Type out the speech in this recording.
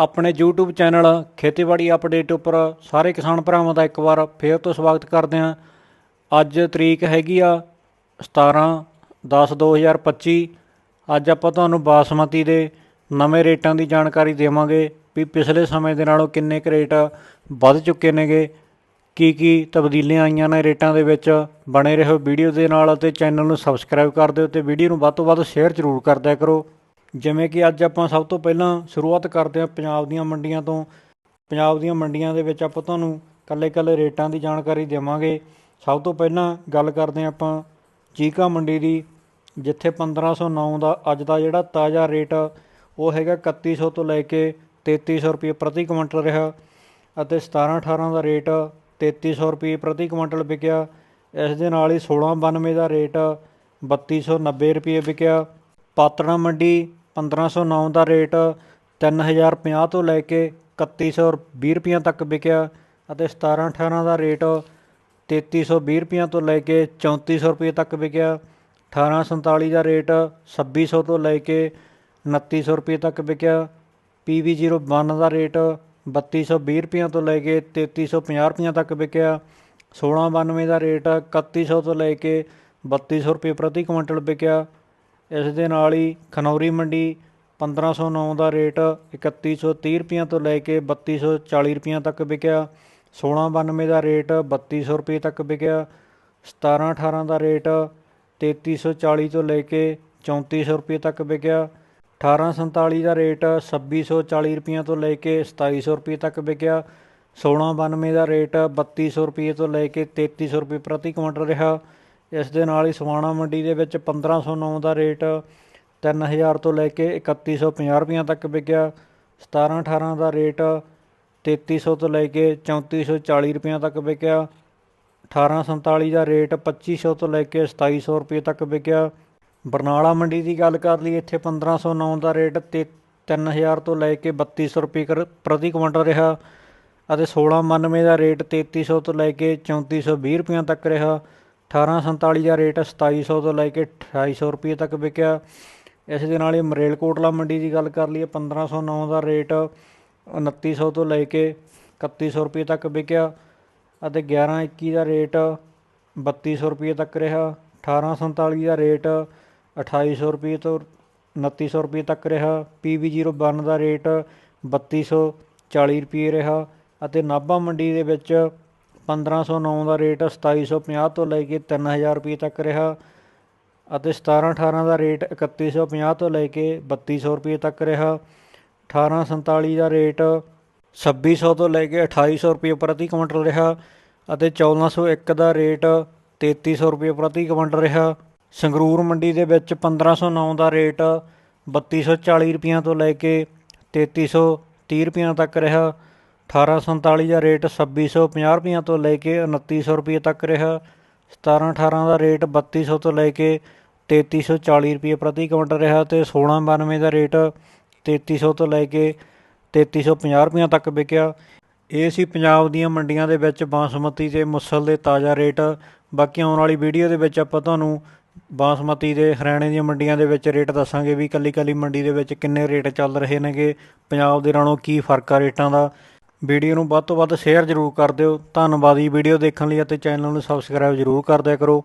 ਆਪਣੇ YouTube channel ਖੇਤੀਬਾੜੀ update ਉੱਪਰ ਸਾਰੇ ਕਿਸਾਨ ਭਰਾਵਾਂ ਦਾ ਇੱਕ ਵਾਰ ਫੇਰ ਤੋਂ ਸਵਾਗਤ ਕਰਦੇ ਹਾਂ। ਅੱਜ ਤਰੀਕ ਹੈਗੀ ਆ 17 10 2025 ਅੱਜ ਆਪਾਂ ਤੁਹਾਨੂੰ ਬਾਸਮਤੀ ਦੇ ਨਵੇਂ ਰੇਟਾਂ ਦੀ ਜਾਣਕਾਰੀ ਦੇਵਾਂਗੇ ਵੀ ਪਿਛਲੇ ਸਮੇਂ ਦੇ ਨਾਲੋਂ ਕਿੰਨੇ ਕੁ ਰੇਟ ਵੱਧ ਚੁੱਕੇ ਨੇਗੇ, ਕੀ ਕੀ ਤਬਦੀਲੀਆਂ ਆਈਆਂ ਨੇ ਰੇਟਾਂ ਦੇ ਵਿੱਚ। ਬਣੇ ਰਹੋ ਵੀਡੀਓ ਦੇ ਨਾਲ ਅਤੇ ਚੈਨਲ ਨੂੰ ਸਬਸਕ੍ਰਾਈਬ ਕਰ ਦਿਓ ਤੇ ਵੀਡੀਓ ਨੂੰ ਵੱਧ ਤੋਂ ਵੱਧ ਸ਼ੇਅਰ ਜ਼ਰੂਰ ਕਰਦਿਆ ਕਰੋ। ਜਿਵੇਂ ਕਿ ਅੱਜ ਆਪਾਂ ਸਭ ਤੋਂ ਪਹਿਲਾਂ ਸ਼ੁਰੂਆਤ ਕਰਦੇ ਹਾਂ ਪੰਜਾਬ ਦੀਆਂ ਮੰਡੀਆਂ ਤੋਂ। ਪੰਜਾਬ ਦੀਆਂ ਮੰਡੀਆਂ ਦੇ ਵਿੱਚ ਆਪਾਂ ਤੁਹਾਨੂੰ ਕੱਲੇ-ਕੱਲੇ ਰੇਟਾਂ ਦੀ ਜਾਣਕਾਰੀ ਦੇਵਾਂਗੇ। ਸਭ ਤੋਂ ਪਹਿਲਾਂ ਗੱਲ ਕਰਦੇ ਹਾਂ ਆਪਾਂ ਚੀਕਾ ਮੰਡੀ ਦੀ, ਜਿੱਥੇ 1509 ਦਾ ਅੱਜ ਦਾ ਜਿਹੜਾ ਤਾਜ਼ਾ ਰੇਟ ਉਹ ਹੈਗਾ 3100 ਤੋਂ ਲੈ ਕੇ 3300 ਰੁਪਏ ਪ੍ਰਤੀ ਕੁਇੰਟਲ ਰਿਹਾ ਅਤੇ 17 18 ਦਾ ਰੇਟ 3300 ਰੁਪਏ ਪ੍ਰਤੀ ਕੁਇੰਟਲ ਵਿਕਿਆ। ਇਸ ਦੇ ਨਾਲ ਹੀ 1692 ਦਾ ਰੇਟ 3290 ਰੁਪਏ ਵਿਕਿਆ। ਪਾਤੜਾ ਮੰਡੀ 1509 ਦਾ ਰੇਟ 3050 ਤੋਂ ਲੈ ਕੇ 3120 ਰੁਪਈਆਂ ਤੱਕ ਵਿਕਿਆ ਅਤੇ 17 18 ਦਾ ਰੇਟ 3320 ਰੁਪਈਆਂ ਤੋਂ ਲੈ ਕੇ 3400 ਰੁਪਏ ਤੱਕ ਵਿਕਿਆ। 1847 ਦਾ ਰੇਟ 2600 ਤੋਂ ਲੈ ਕੇ 2900 ਰੁਪਏ ਤੱਕ ਵਿਕਿਆ। PV01 ਦਾ ਰੇਟ 3220 ਰੁਪਈਆਂ ਤੋਂ ਲੈ ਕੇ 3350 ਰੁਪਈਆਂ ਤੱਕ ਵਿਕਿਆ। 1692 ਦਾ ਰੇਟ 3100 ਤੋਂ ਲੈ ਕੇ 3200 ਰੁਪਏ ਪ੍ਰਤੀ ਕੁਇੰਟਲ ਵਿਕਿਆ। ਇਸ ਦੇ ਨਾਲ ਹੀ ਖਨੌਰੀ ਮੰਡੀ 1509 ਦਾ ਰੇਟ 3130 ਰੁਪਈਆਂ ਤੋਂ ਲੈ ਕੇ 3240 ਰੁਪਈਆਂ ਤੱਕ ਵਿਕਿਆ। 1692 ਦਾ ਰੇਟ 3200 ਰੁਪਏ ਤੱਕ ਵਿਕਿਆ। 1718 ਦਾ ਰੇਟ 3340 ਤੋਂ ਲੈ ਕੇ 3400 ਰੁਪਏ ਤੱਕ ਵਿਕਿਆ। 1847 ਦਾ ਰੇਟ 2640 ਰੁਪਈਆਂ ਤੋਂ ਲੈ ਕੇ 2700 ਰੁਪਏ ਤੱਕ ਵਿਕਿਆ। 1692 ਦਾ ਰੇਟ 3200 ਰੁਪਏ ਤੋਂ ਲੈ ਕੇ 3300 ਰੁਪਏ ਪ੍ਰਤੀ ਕੁਇੰਟਲ ਰਿਹਾ। ਇਸ ਦੇ ਨਾਲ ਹੀ ਸਵਾਣਾ ਮੰਡੀ ਦੇ ਵਿੱਚ 1509 ਦਾ ਰੇਟ 3000 ਤੋਂ ਲੈ ਕੇ 3150 ਰੁਪਈਆਂ ਤੱਕ ਵਿਕਿਆ। 17 18 ਦਾ ਰੇਟ 3300 ਤੋਂ ਲੈ ਕੇ 3440 ਰੁਪਈਆਂ ਤੱਕ ਵਿਕਿਆ। 1847 ਦਾ ਰੇਟ 2500 ਤੋਂ ਲੈ ਕੇ 2700 ਰੁਪਏ ਤੱਕ ਵਿਕਿਆ। ਬਰਨਾਲਾ ਮੰਡੀ ਦੀ ਗੱਲ ਕਰ ਲਈ ਇੱਥੇ 1509 ਦਾ ਰੇਟ ਤੇ 3000 ਤੋਂ ਲੈ ਕੇ 3200 ਰੁਪਏ ਕਰ- ਪ੍ਰਤੀ ਕੁਇੰਟਲ ਰਿਹਾ ਅਤੇ 1692 ਦਾ ਰੇਟ 3300 ਤੋਂ ਲੈ ਕੇ 3420 ਰੁਪਈਆਂ ਤੱਕ ਰਿਹਾ। 1847 ਦਾ ਰੇਟ 2700 ਤੋਂ ਲੈ ਕੇ 2800 ਰੁਪਏ ਤੱਕ ਵਿਕਿਆ। ਇਸ ਦੇ ਨਾਲ ਇਹ ਮਰੇਲਕੋਟਲਾ ਮੰਡੀ ਦੀ ਗੱਲ ਕਰ ਲਈਏ 1509 ਦਾ ਰੇਟ 2900 ਤੋਂ ਲੈ ਕੇ 3100 ਰੁਪਏ ਤੱਕ ਵਿਕਿਆ ਅਤੇ 1121 ਦਾ ਰੇਟ 3200 ਰੁਪਏ ਤੱਕ ਰਿਹਾ। 1847 ਦਾ ਰੇਟ 2800 ਰੁਪਏ ਤੋਂ 2900 ਰੁਪਏ ਤੱਕ ਰਿਹਾ। PV01 ਦਾ ਰੇਟ 3240 ਰੁਪਏ ਰਿਹਾ ਅਤੇ ਨਾਭਾ ਮੰਡੀ ਦੇ ਵਿੱਚ 1509 ਦਾ ਰੇਟ 2750 ਤੋਂ ਲੈ ਕੇ 3000 ਰੁਪਏ ਤੱਕ ਰਿਹਾ ਅਤੇ 17 18 ਦਾ ਰੇਟ 3150 ਤੋਂ ਲੈ ਕੇ 3200 ਰੁਪਏ ਤੱਕ ਰਿਹਾ। 1847 ਦਾ ਰੇਟ 2600 ਤੋਂ ਲੈ ਕੇ 2800 ਰੁਪਏ ਪ੍ਰਤੀ ਕੁਇੰਟਲ ਰਿਹਾ ਅਤੇ 1401 ਦਾ ਰੇਟ 3300 ਰੁਪਏ ਪ੍ਰਤੀ ਕੁਇੰਟਲ ਰਿਹਾ। ਸੰਗਰੂਰ ਮੰਡੀ ਦੇ ਵਿੱਚ 1509 ਦਾ ਰੇਟ 3240 ਰੁਪਈਆਂ ਤੋਂ ਲੈ ਕੇ 3330 ਰੁਪਈਆਂ ਤੱਕ ਰਿਹਾ। 1847 ਦਾ ਰੇਟ 2650 ਰੁਪਈਆਂ ਤੋਂ ਲੈ ਕੇ 2900 ਰੁਪਏ ਤੱਕ ਰਿਹਾ। 1718 ਦਾ ਰੇਟ 3200 ਤੋਂ ਲੈ ਕੇ 3340 ਰੁਪਏ ਪ੍ਰਤੀ ਕੁਇੰਟਲ ਰਿਹਾ ਤੇ 1692 ਦਾ ਰੇਟ 3300 ਤੋਂ ਲੈ ਕੇ 3350 ਰੁਪਈਆਂ ਤੱਕ ਵਿਕਿਆ। ਇਹ ਸੀ ਪੰਜਾਬ ਦੀਆਂ ਮੰਡੀਆਂ ਦੇ ਵਿੱਚ ਬਾਸਮਤੀ ਤੇ ਮੁਸਲ ਦੇ ਤਾਜ਼ਾ ਰੇਟ। ਬਾਕੀ ਆਉਣ ਵਾਲੀ ਵੀਡੀਓ ਦੇ ਵਿੱਚ ਆਪਾਂ ਤੁਹਾਨੂੰ ਬਾਸਮਤੀ ਦੇ ਹਰਿਆਣੇ ਦੀਆਂ ਮੰਡੀਆਂ ਦੇ ਵਿੱਚ ਰੇਟ ਦੱਸਾਂਗੇ ਵੀ ਕੱਲੀ ਕੱਲੀ ਮੰਡੀ ਦੇ ਵਿੱਚ ਕਿੰਨੇ ਰੇਟ ਚੱਲ ਰਹੇ ਨੇਗੇ, ਪੰਜਾਬ ਦੇ ਨਾਲੋਂ ਕੀ ਫ਼ਰਕ ਆ ਰੇਟਾਂ ਦਾ। ਵੀਡੀਓ ਨੂੰ ਵੱਧ ਤੋਂ ਵੱਧ ਸ਼ੇਅਰ ਜ਼ਰੂਰ ਕਰ ਦਿਓ। ਧੰਨਵਾਦ ਜੀ ਵੀਡੀਓ ਦੇਖਣ ਲਈ ਅਤੇ ਚੈਨਲ ਨੂੰ ਸਬਸਕ੍ਰਾਈਬ ਜ਼ਰੂਰ ਕਰ ਦਿਆ ਕਰੋ।